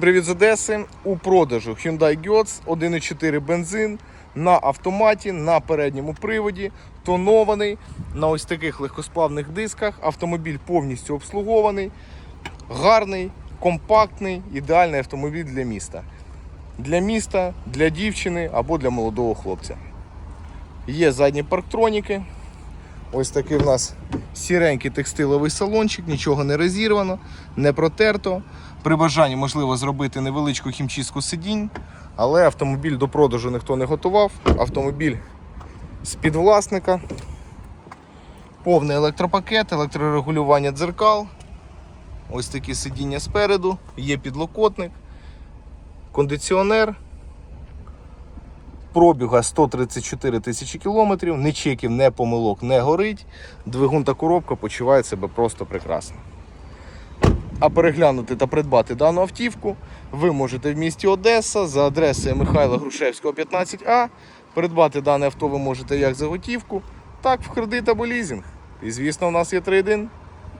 Привіт з Одеси. У продажу Hyundai Getz 1.4 бензин на автоматі, на передньому приводі, тонований, на ось таких легкосплавних дисках. Автомобіль повністю обслугований, гарний, компактний, ідеальний автомобіль для міста. Для міста, для дівчини або для молодого хлопця. Є задні парктроніки. Ось такий в нас сіренький текстиловий салончик, нічого не розірвано, не протерто. При бажанні можливо зробити невеличку хімчистку сидінь, але автомобіль до продажу ніхто не готував. Автомобіль з-під власника. Повний електропакет, електрорегулювання дзеркал. Ось такі сидіння спереду, є підлокотник, кондиціонер. Пробіга 134 тисячі кілометрів, ні чеків, ні помилок не горить. Двигун та коробка почувають себе просто прекрасно. А переглянути та придбати дану автівку ви можете в місті Одеса за адресою Михайла Грушевського, 15А. Придбати дане авто ви можете як за готівку, так в кредит або лізинг. І звісно, у нас є трейдин.